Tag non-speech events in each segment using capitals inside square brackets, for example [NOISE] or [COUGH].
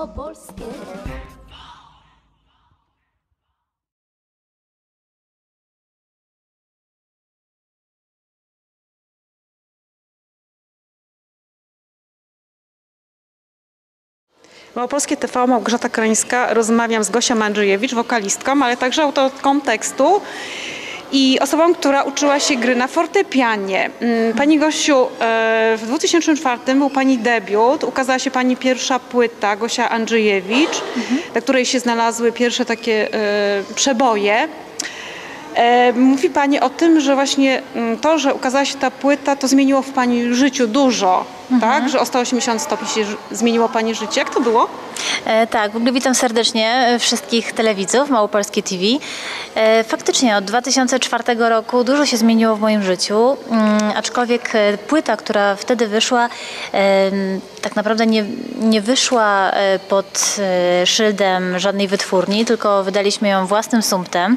małopolskie. Małopolskie TV, Małgorzata Krańska. Rozmawiam z Gosią Andrzejewicz, wokalistką, ale także autorką tekstu i osobą, która uczyła się gry na fortepianie. Mm, Pani Gosiu, e, w 2004 był Pani debiut, ukazała się Pani pierwsza płyta, Gosia Andrzejewicz, na której się znalazły pierwsze takie e, przeboje. E, Mówi Pani o tym, że właśnie mm, to, że ukazała się ta płyta, to zmieniło w Pani życiu dużo, tak? Że o 180 stopni się zmieniło Pani życie. Jak to było? E, tak, w ogóle witam serdecznie wszystkich telewidzów Małopolskie TV. E, faktycznie od 2004 roku dużo się zmieniło w moim życiu, mm, aczkolwiek e, płyta, która wtedy wyszła, tak naprawdę nie, nie wyszła e, pod e, szyldem żadnej wytwórni, tylko wydaliśmy ją własnym sumptem.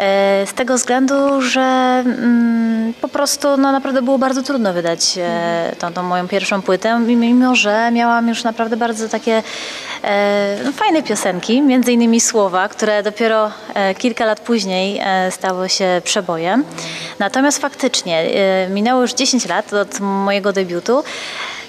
E, Z tego względu, że mm, po prostu no, naprawdę było bardzo trudno wydać e, tą, tą moją pierwszą płytę, mimo że miałam już naprawdę bardzo takie e, no, fajne piosenki, między innymi słowa, które dopiero kilka lat później stały się przebojem. Natomiast faktycznie minęło już 10 lat od mojego debiutu.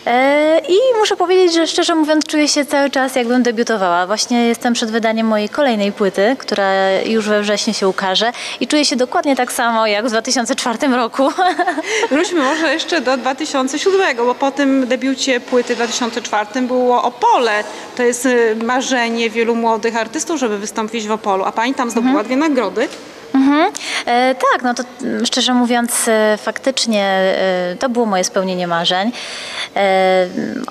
E, I muszę powiedzieć, że szczerze mówiąc czuję się cały czas jakbym debiutowała. Właśnie jestem przed wydaniem mojej kolejnej płyty, która już we wrześniu się ukaże i czuję się dokładnie tak samo jak w 2004 roku. [LAUGHS] Wróćmy może jeszcze do 2007, bo po tym debiucie płyty w 2004 było Opole. To jest y, marzenie wielu młodych artystów, żeby wystąpić w Opolu, a Pani tam zdobyła dwie nagrody. Mhm. E, tak, no to mm, szczerze mówiąc, e, faktycznie e, to było moje spełnienie marzeń.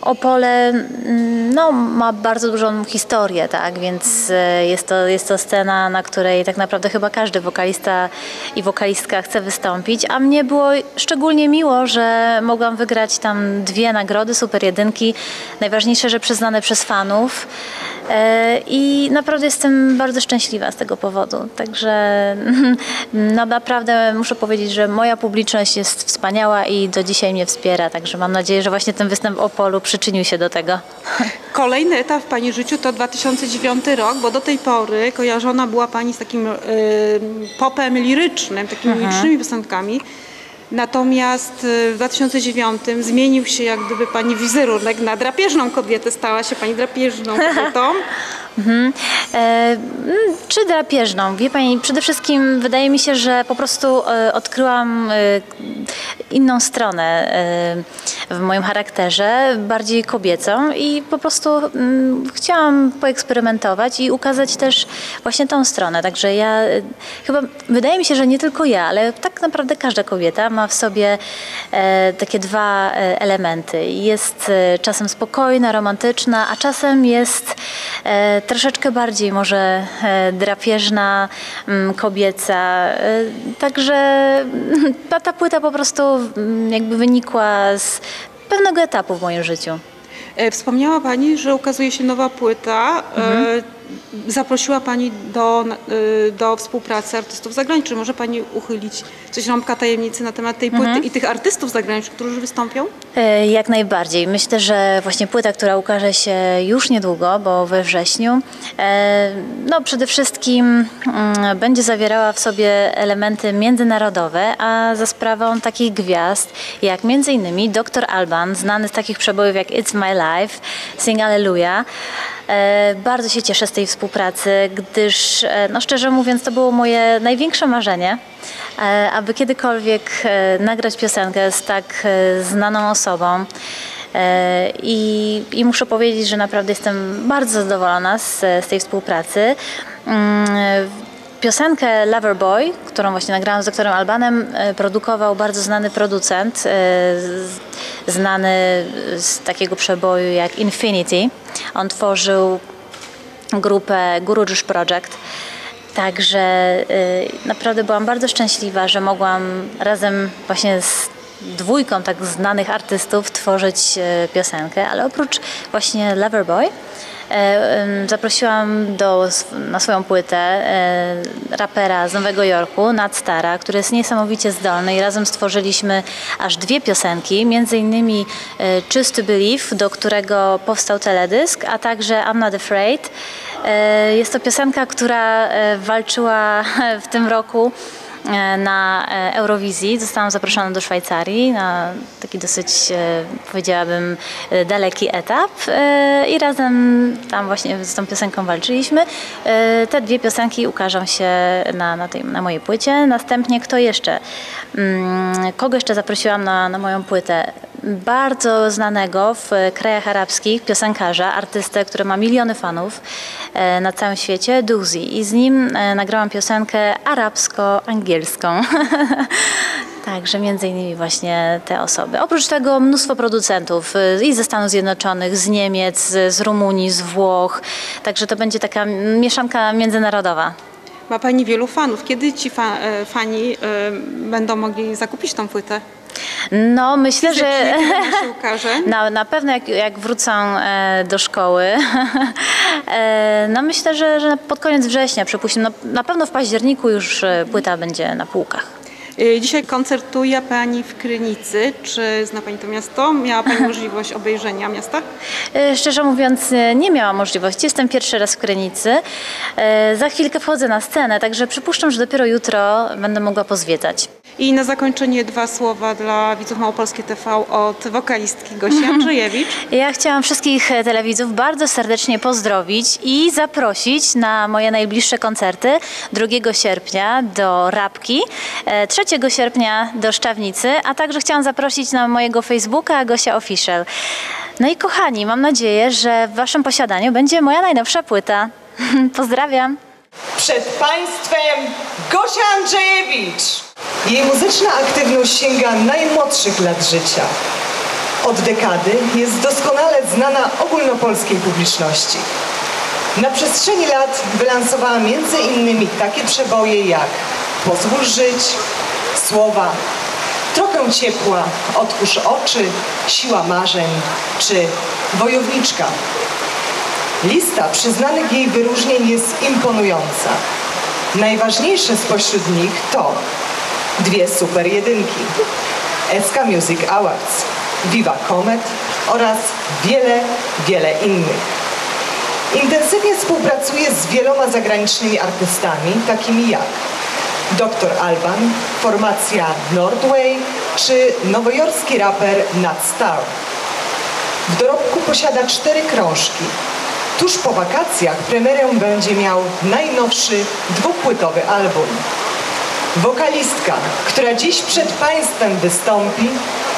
Opole mm, no, ma bardzo dużą historię, tak, więc jest to, jest to scena, na której tak naprawdę chyba każdy wokalista i wokalistka chce wystąpić, a mnie było szczególnie miło, że mogłam wygrać tam dwie nagrody, super jedynki, najważniejsze, że przyznane przez fanów. I naprawdę jestem bardzo szczęśliwa z tego powodu. Także [LAUGHS] no naprawdę muszę powiedzieć, że moja publiczność jest wspaniała i do dzisiaj mnie wspiera. Także mam nadzieję, że właśnie ten występ w Opolu przyczynił się do tego. Kolejny etap w Pani życiu to 2009 rok, bo do tej pory kojarzona była Pani z takim y, popem lirycznym, takimi lirycznymi piosenkami. Natomiast y, w 2009 zmienił się jak gdyby Pani wizerunek na drapieżną kobietę, stała się Pani drapieżną [LAUGHS] kobietą. Mhm. E, mm, czy drapieżną? Wie Pani, przede wszystkim wydaje mi się, że po prostu e, odkryłam e, inną stronę e, w moim charakterze, bardziej kobiecą i po prostu mm, chciałam poeksperymentować i ukazać też właśnie tą stronę. Także ja e, chyba, wydaje mi się, że nie tylko ja, ale tak naprawdę każda kobieta ma w sobie e, takie dwa elementy. Jest czasem spokojna, romantyczna, a czasem jest troszeczkę bardziej może e, drapieżna, mm, kobieca. E, Także [LAUGHS] ta, ta płyta po prostu mm, jakby wynikła z pewnego etapu w moim życiu. E, Wspomniała Pani, że ukazuje się nowa płyta. E, Zaprosiła Pani do, e, do współpracy artystów zagranicznych. Może Pani uchylić coś rąbka tajemnicy na temat tej płyty i tych artystów zagranicznych, którzy wystąpią? E, Jak najbardziej. Myślę, że właśnie płyta, która ukaże się już niedługo, bo we wrześniu, e, no przede wszystkim mm, będzie zawierała w sobie elementy międzynarodowe, a za sprawą takich gwiazd jak między innymi Dr. Alban, znany z takich przebojów jak It's My Life, Sing Alleluja. E, Bardzo się cieszę z tej współpracy, gdyż e, no szczerze mówiąc to było moje największe marzenie, e, aby kiedykolwiek nagrać piosenkę z tak znaną osobą. I, I muszę powiedzieć, że naprawdę jestem bardzo zadowolona z, z tej współpracy. Piosenkę Loverboy, którą właśnie nagrałam z doktorem Albanem, e, produkował bardzo znany producent, e, znany z takiego przeboju jak Infinity. On tworzył grupę Guru Juice Project. Także y, naprawdę byłam bardzo szczęśliwa, że mogłam razem właśnie z dwójką tak znanych artystów tworzyć piosenkę, ale oprócz właśnie Loverboy e, em, zaprosiłam do, na swoją płytę e, rapera z Nowego Jorku, Nadstara, który jest niesamowicie zdolny i razem stworzyliśmy aż dwie piosenki, między innymi e, Choose to Believe, do którego powstał teledysk, a także I'm Not Afraid. E, Jest to piosenka, która e, walczyła [LAUGHS] w tym roku e, na e, Eurowizji. Zostałam zaproszona do Szwajcarii na taki dosyć, e, powiedziałabym, e, daleki etap e, i razem tam właśnie z tą piosenką walczyliśmy. E, Te dwie piosenki ukażą się na, na, tej, na mojej płycie. Następnie kto jeszcze? Mm, Kogo jeszcze zaprosiłam na, na moją płytę? Bardzo znanego w krajach arabskich piosenkarza, artystę, który ma miliony fanów e, na całym świecie, Duzi. I z nim e, nagrałam piosenkę arabsko-angielską. [LAUGHS] Także między innymi właśnie te osoby. Oprócz tego mnóstwo producentów y, i ze Stanów Zjednoczonych, z Niemiec, z Rumunii, z Włoch. Także to będzie taka mieszanka międzynarodowa. Ma Pani wielu fanów. Kiedy ci fa- e, fani e, będą mogli zakupić tą płytę? No, myślę, że [LAUGHS] na, na pewno jak, jak wrócą e, do szkoły, [LAUGHS] e, no myślę, że, że pod koniec września, przypuśćmy, no, na pewno w październiku już e, płyta będzie na półkach. E, Dzisiaj koncertuje Pani w Krynicy. Czy zna Pani to miasto? Miała Pani [LAUGHS] możliwość obejrzenia miasta? E, Szczerze mówiąc, e, nie miałam możliwości. Jestem pierwszy raz w Krynicy. Za chwilkę wchodzę na scenę, także przypuszczam, że dopiero jutro będę mogła pozwiedzać. I na zakończenie dwa słowa dla widzów Małopolskie TV od wokalistki Gosi Andrzejewicz. [LAUGHS] Ja chciałam wszystkich e, telewidzów bardzo serdecznie pozdrowić i zaprosić na moje najbliższe koncerty 2 sierpnia do Rabki, e, 3 sierpnia do Szczawnicy, a także chciałam zaprosić na mojego Facebooka Gosia Official. No i kochani, mam nadzieję, że w waszym posiadaniu będzie moja najnowsza płyta. [LAUGHS] Pozdrawiam! Przed Państwem Gosia Andrzejewicz. Jej muzyczna aktywność sięga najmłodszych lat życia. Od dekady jest doskonale znana ogólnopolskiej publiczności. Na przestrzeni lat wylansowała między innymi takie przeboje jak Pozwól żyć, Słowa, Trochę ciepła, Otwórz oczy, Siła marzeń czy Wojowniczka. Lista przyznanych jej wyróżnień jest imponująca. Najważniejsze spośród nich to dwie super jedynki, SK Music Awards, Viva Comet oraz wiele, wiele innych. Intensywnie współpracuje z wieloma zagranicznymi artystami, takimi jak Dr. Alban, formacja Nordway czy nowojorski raper Nat Star. W dorobku posiada cztery krążki. Tuż po wakacjach premierę będzie miał najnowszy dwupłytowy album. Wokalistka, która dziś przed Państwem wystąpi,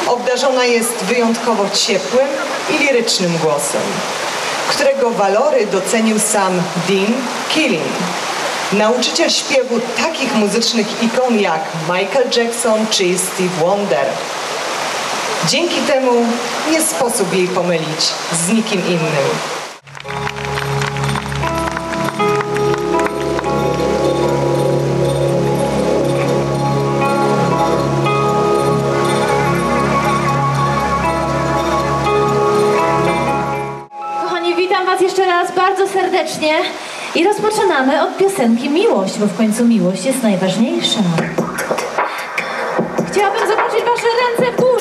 obdarzona jest wyjątkowo ciepłym i lirycznym głosem, którego walory docenił sam Dean Killing, nauczyciel śpiewu takich muzycznych ikon jak Michael Jackson czy Steve Wonder. Dzięki temu nie sposób jej pomylić z nikim innym. Kochani, witam Was jeszcze raz bardzo serdecznie i rozpoczynamy od piosenki Miłość, bo w końcu miłość jest najważniejsza. Chciałabym zobaczyć Wasze ręce w górze!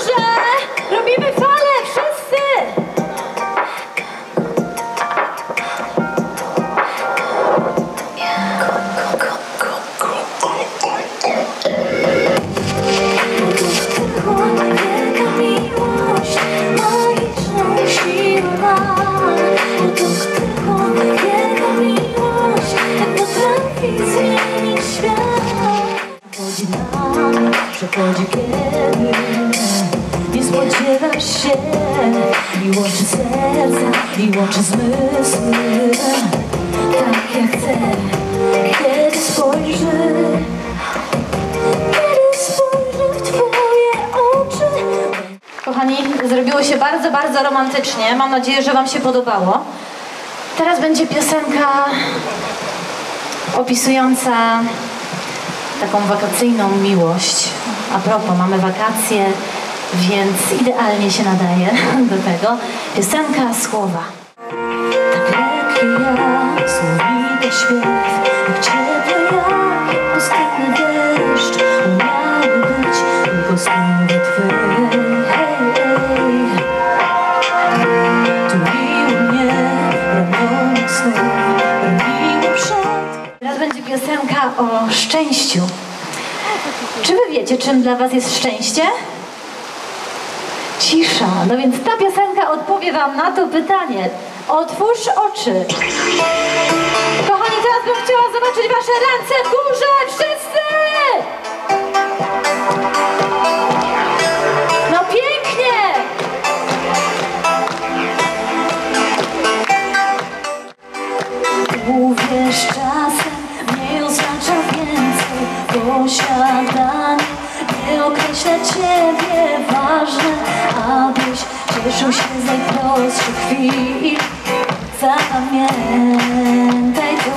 Łączy zmysły Tak jak chcę, kiedy spojrzy Kiedy spojrzę w twoje oczy Kochani, zrobiło się bardzo, bardzo romantycznie. Mam nadzieję, że Wam się podobało. Teraz będzie piosenka opisująca taką wakacyjną miłość. A propos, mamy wakacje, więc idealnie się nadaje [LAUGHS] do tego. Piosenka słowa. Jak pustynny deszcz być mnie Teraz będzie piosenka o szczęściu. Czy wy wiecie, czym dla was jest szczęście? Cisza. No więc ta piosenka odpowie wam na to pytanie. Otwórz oczy. Kochani, teraz bym chciała zobaczyć wasze ręce w górze. Wszyscy! No pięknie! Uwierz czasem nie oznacza więcej Posiadanie nie określa Ciebie Ważne, abyś cieszył się z najprostszych chwil Zapamiętaj to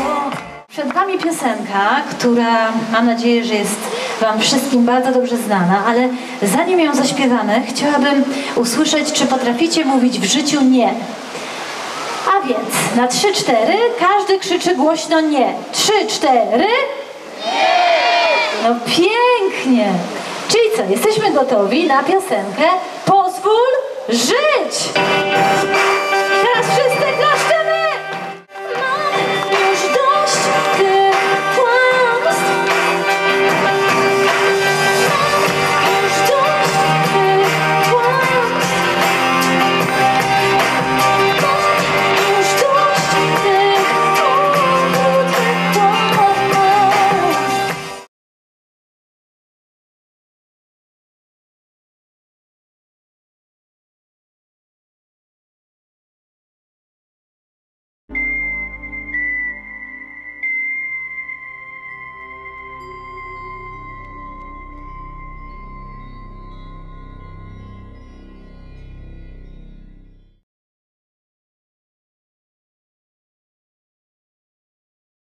Przed Wami piosenka, która mam nadzieję, że jest Wam wszystkim bardzo dobrze znana, ale zanim ją zaśpiewamy, chciałabym usłyszeć, czy potraficie mówić w życiu nie. A więc na 3-4 każdy krzyczy głośno nie. 3-4. No pięknie. Czyli co, jesteśmy gotowi na piosenkę Pozwól żyć!